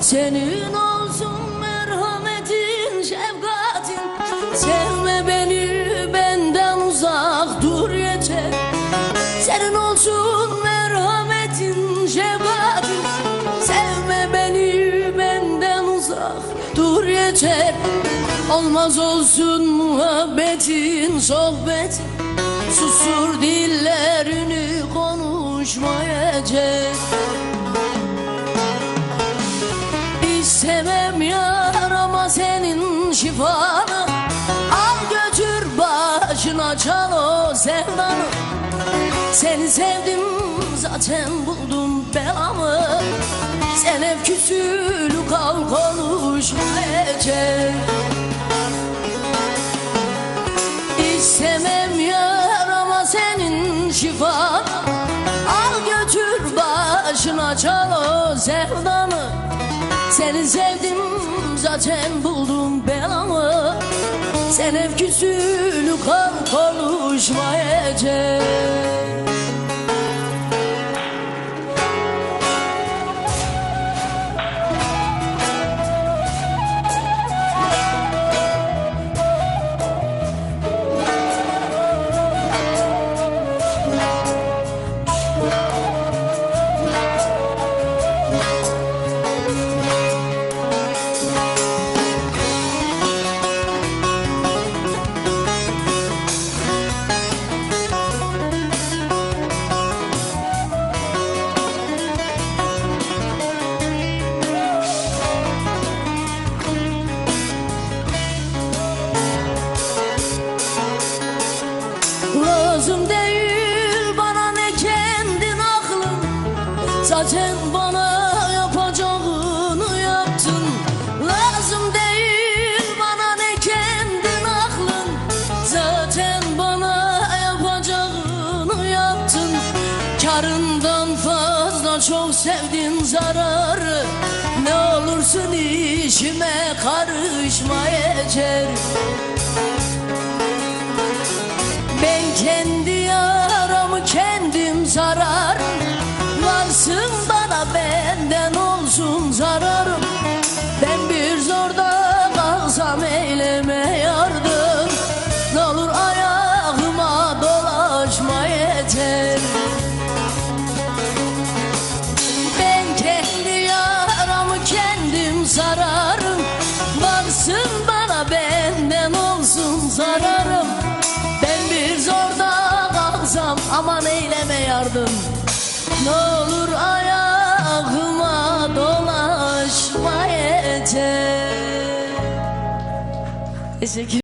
Senin olsun merhametin, şefkatin. Sevme beni benden uzak dur yeter. Senin olsun merhametin, şefkatin. Sevme beni benden uzak dur yeter. Olmaz olsun muhabbetin, sohbetin. Susur dillerini konuşmayacak çal o sevdanı. Seni sevdim zaten buldum belamı. Sen hep küsülü kal konuşmayacak İstemem yar ama senin şifanı Al götür başına çal o sevdanı. Seni sevdim zaten buldum belamı Sen hep küsülü kal konuşmayacak Lazım değil bana ne kendin aklın? Zaten bana yapacağını yaptın. Lazım değil bana ne kendin aklın? Zaten bana yapacağını yaptın. Karından fazla çok sevdin zararı. Ne olursun işime karışma yeter Varsın bana benden olsun zararım. Ben bir zorda kalsam aman eyleme yardım. Ne olur ayağıma dolaşma yeter. Teşekkür